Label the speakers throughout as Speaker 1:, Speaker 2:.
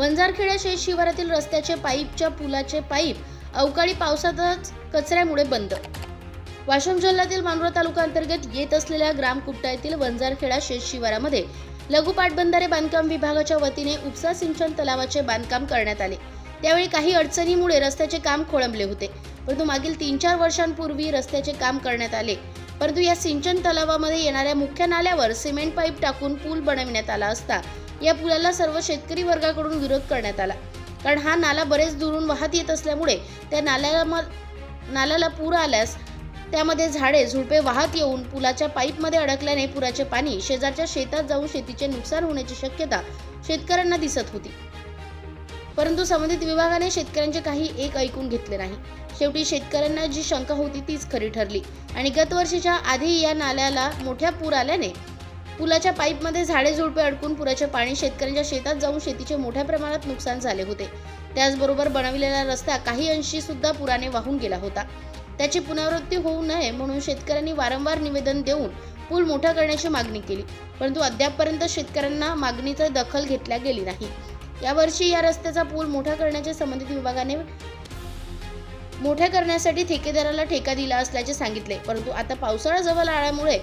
Speaker 1: वंजारखेडा शेत शिवारातील रस्त्याचे पाईपच्या पुलाचे पाईप अवकाळी पावसातच कचऱ्यामुळे बंद. वाशिम जिल्ह्यातील मानोरा तालुका अंतर्गत येत असलेल्या ग्रामकुट्टा येथील वंजारखेडा शेत शिवारामध्ये लघु पाटबंधारे बांधकाम विभागाच्या वतीने उपसा सिंचन तलावाचे बांधकाम करण्यात आले. त्यावेळी काही अडचणीमुळे रस्त्याचे काम खोळंबले होते. परंतु मागील तीन चार वर्षांपूर्वी रस्त्याचे काम करण्यात आले. परंतु या सिंचन तलावामध्ये येणाऱ्या मुख्य नाल्यावर सिमेंट पाईप टाकून पूल बनविण्यात आला असता या पुलाला सर्व शेतकरी वर्गाकडून विरोध करण्यात आला. कारण हा नाला बरेच दुरून वाहत येत असल्यामुळे त्या नाल्याला नाल्याला पूर आल्यास त्यामध्ये झाडे झुडपे वाहत येऊन पुलाच्या पाईपमध्ये अडकल्याने पुराचे पाणी शेजारच्या शेतात जाऊन शेतीचे नुकसान होण्याची शक्यता शेतकऱ्यांना दिसत होती. परंतु संबंधित विभागाने शेतकऱ्यांचे काही एक ऐकून घेतले नाही. शेवटी शेतकऱ्यांना जी शंका होती तीच खरी ठरली आणि गतवर्षीच्या आधी या नाल्याला मोठ्या पूर आल्याने पुलाच्या पाईपमध्ये झाडे झुडपे अडकून पुराचे पाणी शेतकऱ्यांच्या शेतात जाऊन शेतीचे मोठ्या प्रमाणात नुकसान झाले होते. त्याचबरोबर बनविलेला रस्ता काही अंशी सुद्धा पुराने वाहून गेला होता. त्याची पुनरावृत्ती होऊ नये म्हणून शेतकऱ्यांनी वारंवार निवेदन देऊन पूल मोठा करण्याची मागणी केली. परंतु अद्यापपर्यंत शेतकऱ्यांना मागणीचा दखल घेतल्या गेली नाही. यावर्षी या रस्त्याचा पूल मोठा करण्याच्या संबंधित विभागाने मोठ्या करण्यासाठी ठेकेदाराला ठेका दिला असल्याचे सांगितले. परंतु आता पावसाळा जवळ आल्यामुळे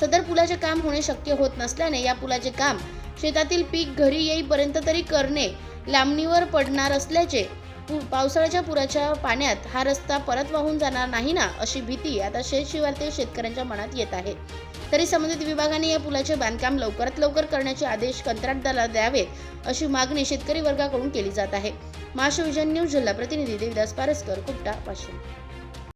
Speaker 1: सदर पुलाचे काम होणे शक्य होत नसल्याने या पुलाचे काम शेतातील पीक घरी येईपर्यंत तरी करणे लांबणीवर पडणार असल्याचे पु- पावसाळ्याच्या पुराच्या पाण्यात हा रस्ता परत वाहून जाणार नाही ना अशी भीती आता शेतशिवारतील शेतकऱ्यांच्या मनात येत आहे. तरी संबंधित विभागाने या पुलाचे बांधकाम लवकरात लवकर करण्याचे आदेश कंत्राटदाराला द्यावेत अशी मागणी शेतकरी वर्गाकडून केली जात आहे. महाशिवजन न्यूज जिल्हा प्रतिनिधी देविदास पारसकर कुपटा वाशिम.